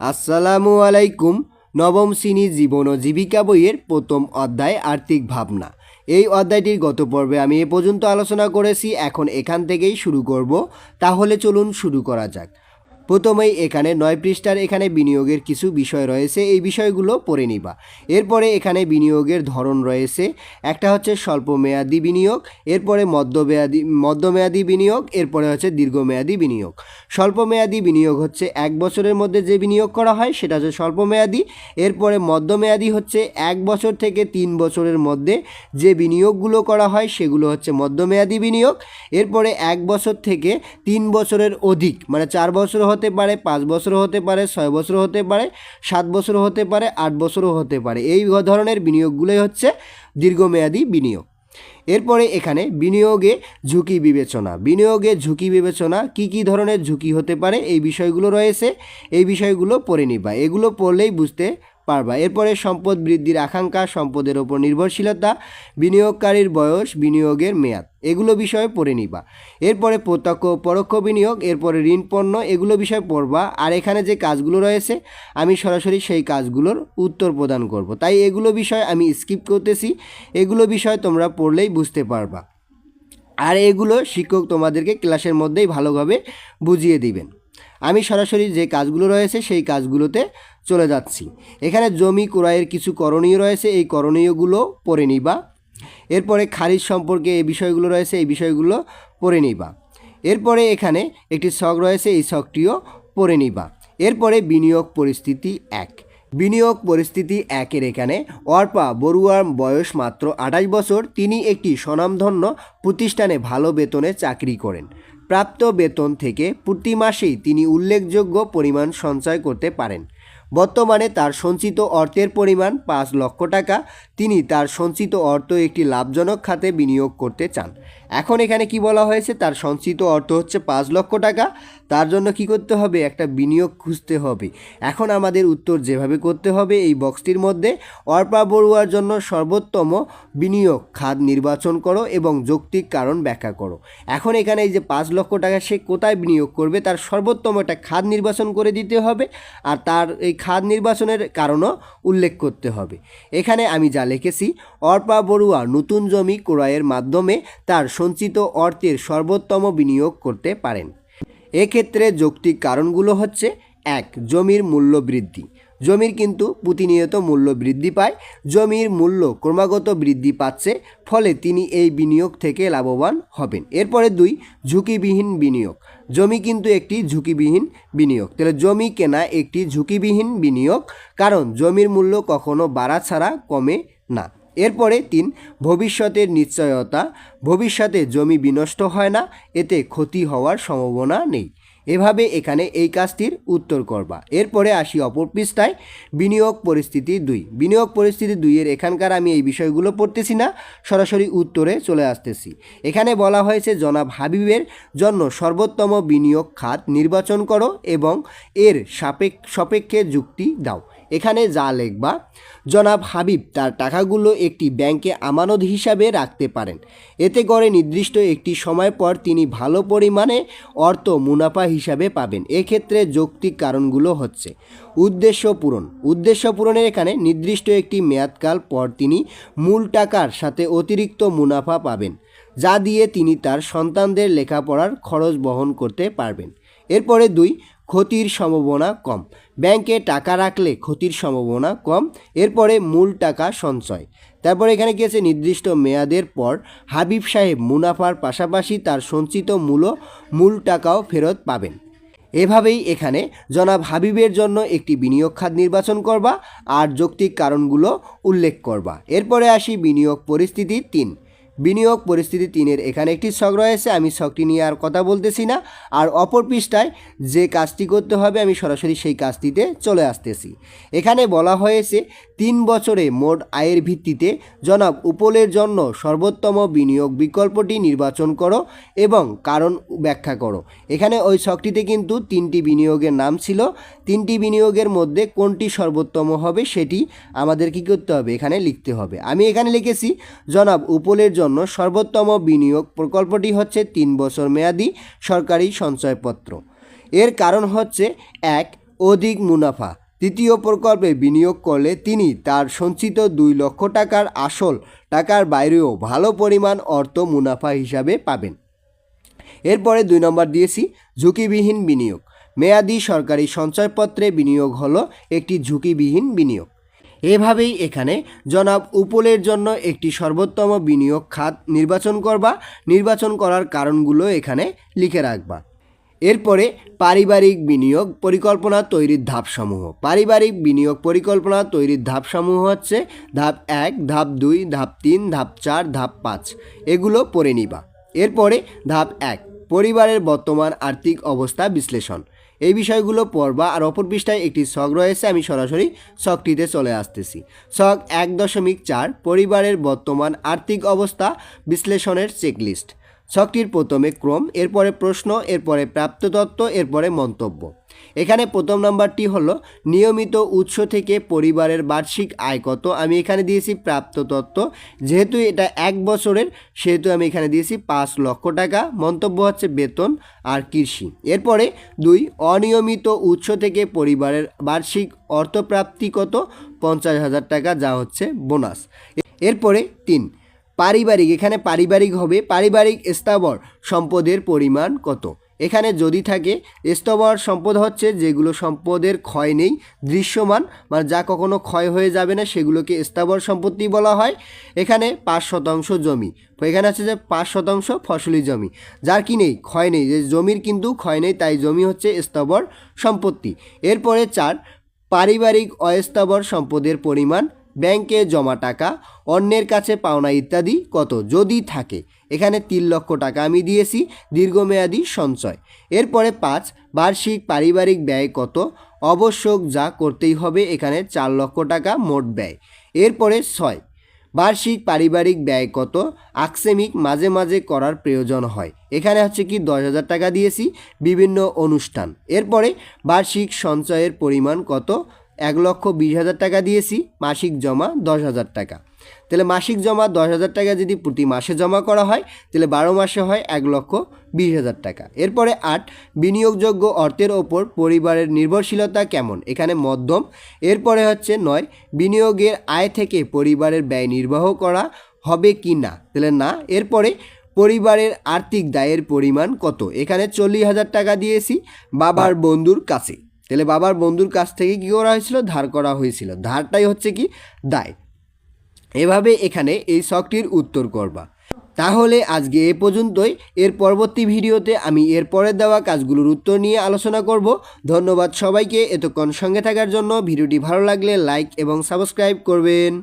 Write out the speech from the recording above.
আসসালামু আলাইকুম। নবম শ্রেণি জীবন ও জীবিকা বইয়ের প্রথম অধ্যায়, আর্থিক ভাবনা। এই অধ্যায়টির গত পর্বে আমি এ পর্যন্ত আলোচনা করেছি, এখন এখান থেকেই শুরু করব। তাহলে চলুন শুরু করা যাক। প্রথমেই এখানে নয় পৃষ্ঠার এখানে বিনিয়োগের কিছু বিষয় রয়েছে, এই বিষয়গুলো পড়ে নিবা। এরপরে এখানে বিনিয়োগের ধরন রয়েছে, একটা হচ্ছে স্বল্প মেয়াদি বিনিয়োগ, এরপরে মধ্যমেয়াদি মধ্যমেয়াদি বিনিয়োগ, এরপরে হচ্ছে দীর্ঘমেয়াদী বিনিয়োগ। স্বল্প মেয়াদি বিনিয়োগ হচ্ছে এক বছরের মধ্যে যে বিনিয়োগ করা হয় সেটা হচ্ছে স্বল্প মেয়াদি এরপরে মধ্যমেয়াদি হচ্ছে এক বছর থেকে তিন বছরের মধ্যে যে বিনিয়োগগুলো করা হয় সেগুলো হচ্ছে মধ্যমেয়াদি বিনিয়োগ, এরপরে এক বছর থেকে তিন বছরের অধিক মানে চার বছর হতে পারে, পাঁচ বছর হতে পারে, ছয় বছর হতে পারে, সাত বছর হতে পারে, আট বছরও হতে পারে। এই ধরনের বিনিয়োগগুলোই হচ্ছে দীর্ঘমেয়াদী বিনিয়োগ। এরপরে এখানে বিনিয়োগে ঝুঁকি বিবেচনা। বিনিয়োগে ঝুঁকি বিবেচনা, কি কি ধরনের ঝুঁকি হতে পারে, এই বিষয়গুলো রয়েছে। এই বিষয়গুলো পড়ে নিবা। এগুলো পড়লেই বুঝতে পারবা। এরপরে সম্পদ বৃদ্ধির আকাঙ্ক্ষা, সম্পদের ওপর নির্ভরশীলতা, বিনিয়োগকারীর বয়স, বিনিয়োগের মেয়াদ, এগুলো বিষয়ে পড়ে নিবা। এরপরে প্রত্যক্ষ পরোক্ষ বিনিয়োগ, এরপরে ঋণ, পণ্য, এগুলো বিষয়ে পড়বা। আর এখানে যে কাজগুলো রয়েছে, আমি সরাসরি সেই কাজগুলোর উত্তর প্রদান করব। তাই এগুলো বিষয় আমি স্কিপ করতেছি। এগুলো বিষয় তোমরা পড়লেই বুঝতে পারবা। আর এগুলো শিক্ষক তোমাদেরকে ক্লাসের মধ্যেই ভালোভাবে বুঝিয়ে দিবেন। আমি সরাসরি যে কাজগুলো রয়েছে সেই কাজগুলোতে চলে যাচ্ছি। এখানে জমি ক্রয়ের কিছু করণীয় রয়েছে, এই করণীয়গুলো পড়ে নিবা। এরপরে খারিজ সম্পর্কে এই বিষয়গুলো রয়েছে, এই বিষয়গুলো পড়ে নিবা। এরপরে এখানে একটি শখ রয়েছে, এই শখটিও পড়ে নিবা। এরপরে বিনিয়োগ পরিস্থিতি এক। বিনিয়োগ পরিস্থিতি একের এখানে অর্পা বড়ুয়ার বয়স মাত্র আঠাশ বছর, তিনি একটি স্বনামধন্য প্রতিষ্ঠানে ভালো বেতনে চাকরি করেন। প্রাপ্ত বেতন থেকে প্রতি মাসেই তিনি উল্লেখযোগ্য পরিমাণ সঞ্চয় করতে পারেন। বর্তমানে তার সঞ্চিত অর্থের পরিমাণ পাঁচ লক্ষ টাকা। তিনি তার সঞ্চিত অর্থ একটি লাভজনক খাতে বিনিয়োগ করতে চান। এখন এখানে কি বলা হয়েছে? তার সঞ্চিত অর্থ হচ্ছে পাঁচ লক্ষ টাকা। তার জন্য কি করতে হবে? একটা বিনিয়োগ খুঁজতে হবে। এখন আমাদের উত্তর যেভাবে করতে হবে এই বক্সটির মধ্যে, অর্পা বড়ুয়ার জন্য সর্বোত্তম বিনিয়োগ। খাত নির্বাচন করো এবং যৌক্তিক কারণ ব্যাখ্যা করো। এখন এখানে এই যে পাঁচ লক্ষ টাকা, সে কোথায় বিনিয়োগ করবে? তার সর্বোত্তম একটা খাত নির্বাচন করে দিতে হবে আর তার এই খাত নির্বাচনের কারণও উল্লেখ করতে হবে। এখানে আমি যা লিখেছি, অর্পা বড়ুয়া নতুন জমি ক্রয়ের মাধ্যমে তার সঞ্চিত অর্থের সর্বোত্তম বিনিয়োগ করতে পারেন। এক্ষেত্রে যৌক্তিক কারণগুলো হচ্ছে, এক, জমির মূল্য বৃদ্ধি। জমির কিন্তু প্রতিনিয়ত মূল্য বৃদ্ধি পায়। জমির মূল্য ক্রমাগত বৃদ্ধি পাচ্ছে, ফলে তিনি এই বিনিয়োগ থেকে লাভবান হবেন। এরপরে দুই, ঝুঁকিবিহীন বিনিয়োগ। জমি কিন্তু একটি ঝুঁকিবিহীন বিনিয়োগ। তাহলে জমি কেনা একটি ঝুঁকিবিহীন বিনিয়োগ, কারণ জমির মূল্য কখনো বাড়া ছাড়া কমে না। এরপরে তিন, ভবিষ্যতের নিশ্চয়তা। ভবিষ্যতে জমি বিনষ্ট হয় না, এতে ক্ষতি হওয়ার সম্ভাবনা নেই। এভাবে এখানে এই কাজটির উত্তর করবা। এরপরে আসি অপর পৃষ্ঠায়, বিনিয়োগ পরিস্থিতি দুই। বিনিয়োগ পরিস্থিতি দুইয়ের এখানকার আমি এই বিষয়গুলো পড়তেছি না, সরাসরি উত্তরে চলে আসতেছি। এখানে বলা হয়েছে, জনাব হাবিবের জন্য সর্বোত্তম বিনিয়োগ খাত নির্বাচন করো এবং এর সাপেক্ষ, সাপেক্ষে যুক্তি দাও। এখানে যা লিখবা, জনাব হাবিব, তার টাকাগুলো একটি ব্যাংকে আমানত হিসাবে রাখতে পারেন। এতে করে নির্দিষ্ট একটি সময় পর তিনি ভালো পরিমাণে অর্থ মুনাফা হিসাবে পাবেন। এক্ষেত্রে যৌক্তিক কারণগুলো হচ্ছে, উদ্দেশ্য পূরণ। উদ্দেশ্য পূরণের এখানে নির্দিষ্ট একটি মেয়াদকাল পর তিনি মূল টাকার সাথে অতিরিক্ত মুনাফা পাবেন, যা দিয়ে তিনি তার সন্তানদের লেখাপড়ার খরচ বহন করতে পারবেন। এরপরে দুই ক্ষতির সম্ভাবনা কম। ব্যাংকে টাকা রাখলে ক্ষতির সম্ভাবনা কম, এরপরে মূল টাকা সঞ্চয়। তারপরে এখানে কি আছে নির্দিষ্ট মেয়াদের পর হাবিব সাহেব মুনাফার পাশাপাশি তার সঞ্চিত মূল মূল টাকাও ফেরত পাবেন। এভাবেই এখানে জনাব হাবিবের জন্য একটি বিনিয়োগ খাত নির্বাচন করবা আর যৌক্তিক কারণগুলো উল্লেখ করবা। এরপরে আসি বিনিয়োগ পরিস্থিতি তিন। বিনিয়োগ পরিস্থিতি তিনের এখানে একটি ছক রয়েছে, আমি ছকটি নিয়ে আর কথা বলতেছি না। আর অপর পৃষ্ঠায় যে কাজটি করতে হবে, আমি সরাসরি সেই কাজটিতে চলে আসতেছি। এখানে বলা হয়েছে তিন বছরে মোট আয়ের ভিত্তিতে, জনাব উপলের জন্য সর্বোত্তম বিনিয়োগ বিকল্পটি নির্বাচন করো এবং কারণ ব্যাখ্যা করো। এখানে ওই ছকটিতে কিন্তু তিনটি বিনিয়োগের নাম ছিল। তিনটি বিনিয়োগের মধ্যে কোনটি সর্বোত্তম হবে সেটি আমাদের কী করতে হবে? এখানে লিখতে হবে। আমি এখানে লিখেছি, জনাব উপলের জন্য সর্বোত্তম বিনিয়োগ প্রকল্পটি হচ্ছে তিন বছর মেয়াদি সরকারি সঞ্চয়পত্র। এর কারণ হচ্ছে, এক, অধিক মুনাফা। তৃতীয় প্রকল্পে বিনিয়োগ করলে তিনি তার সঞ্চিত দুই লক্ষ টাকার আসল টাকার বাইরেও ভালো পরিমাণ অর্থ মুনাফা হিসাবে পাবেন। এরপরে দুই নম্বর দিয়েছি, ঝুঁকিবিহীন বিনিয়োগ। মেয়াদি সরকারি সঞ্চয়পত্রে বিনিয়োগ হলো একটি ঝুঁকিবিহীন বিনিয়োগ। এভাবেই এখানে জনাব উপলের জন্য একটি সর্বোত্তম বিনিয়োগ খাত নির্বাচন করবা। নির্বাচন করার কারণগুলো এখানে লিখে রাখবা। এরপরে পারিবারিক বিনিয়োগ পরিকল্পনা তৈরির ধাপসমূহ। পারিবারিক বিনিয়োগ পরিকল্পনা তৈরির ধাপসমূহ হচ্ছে ধাপ এক, ধাপ দুই, ধাপ তিন, ধাপ চার, ধাপ পাঁচ। এগুলো পড়ে নিবা। এরপরে ধাপ এক, পরিবারের বর্তমান আর্থিক অবস্থা বিশ্লেষণ। এই বিষয়গুলো পড়বা আর অপর পৃষ্ঠায় একটি শখ রয়েছে, আমি সরাসরি শখটিতে চলে আসতেছি। শখ এক দশমিক চার, পরিবারের বর্তমান আর্থিক অবস্থা বিশ্লেষণের চেকলিস্ট। ছকটির প্রথমে ক্রম, এরপরে প্রশ্ন, এরপরে প্রাপ্ত তত্ত্ব এরপরে মন্তব্য। এখানে প্রথম নাম্বারটি হলো, নিয়মিত উৎস থেকে পরিবারের বার্ষিক আয় কত? আমি এখানে দিয়েছি প্রাপ্ত তত্ত্ব যেহেতু এটা এক বছরের, সেহেতু আমি এখানে দিয়েছি পাঁচ লক্ষ টাকা। মন্তব্য হচ্ছে বেতন আর কৃষি। এরপরে দুই, অনিয়মিত উৎস থেকে পরিবারের বার্ষিক অর্থপ্রাপ্তি কত? পঞ্চাশ হাজার টাকা, যা হচ্ছে বোনাস। এরপরে তিন পারিবারিক, এখানে পারিবারিক হবে, পারিবারিক স্থাবর সম্পদের পরিমাণ কত? এখানে যদি থাকে, স্থাবর সম্পদ হচ্ছে যেগুলো সম্পদের ক্ষয় নেই, দৃশ্যমান মানে যা কখনো ক্ষয় হয়ে যাবে না, সেগুলোকে স্থাবর সম্পত্তি বলা হয়। এখানে পাঁচ শতাংশ জমি। এখানে আছে যে পাঁচ শতাংশ ফসলি জমি। যার কি নেই? ক্ষয় নেই। যে জমির কিন্তু ক্ষয় নেই, তাই জমি হচ্ছে স্থাবর সম্পত্তি। এরপরে চার, পারিবারিক অস্থাবর সম্পদের পরিমাণ ব্যাংকে জমা টাকা, অন্যের কাছে পাওনা ইত্যাদি কত? যদি থাকে, এখানে তিন লক্ষ টাকা আমি দিয়েছি, দীর্ঘমেয়াদী সঞ্চয়। এরপরে পাঁচ, বার্ষিক পারিবারিক ব্যয় কত? অবশ্যক যা করতেই হবে, এখানে চার লক্ষ টাকা মোট ব্যয়। এরপরে ছয়, বার্ষিক পারিবারিক ব্যয় কত? আকসেমিক মাঝে মাঝে করার প্রয়োজন হয়। এখানে হচ্ছে কি, দশ হাজার টাকা দিয়েছি, বিভিন্ন অনুষ্ঠান। এরপরে বার্ষিক সঞ্চয়ের পরিমাণ কত? এক লক্ষ বিশ হাজার টাকা দিয়েছি মাসিক জমা দশ হাজার টাকা। তাহলে মাসিক জমা দশ হাজার টাকা যদি প্রতি মাসে জমা করা হয় তাহলে বারো মাসে হয় এক লক্ষ বিশ হাজার টাকা। এরপরে আট বিনিয়োগযোগ্য অর্থের ওপর পরিবারের নির্ভরশীলতা কেমন? এখানে মধ্যম। এরপরে হচ্ছে নয় বিনিয়োগের আয় থেকে পরিবারের ব্যয় নির্বাহ করা হবে কি না? তাহলে না। এরপরে পরিবারের আর্থিক দায়ের পরিমাণ কত? এখানে চল্লিশ হাজার টাকা দিয়েছি বাবার বন্ধুর কাছে। তাহলে বাবার বন্ধুর কাছ থেকে কী করা হয়েছিল? ধার করা হয়েছিল। ধারটাই হচ্ছে কি? দায়। এভাবে এখানে এই শখটির উত্তর করবা। তাহলে আজকে এ পর্যন্তই। এর পরবর্তী ভিডিওতে আমি এর পরে দেওয়া কাজগুলোর উত্তর নিয়ে আলোচনা করব। ধন্যবাদ সবাইকে। এতক্ষণ সঙ্গে থাকার জন্য ভিডিওটি ভালো লাগলে লাইক এবং সাবস্ক্রাইব করবেন।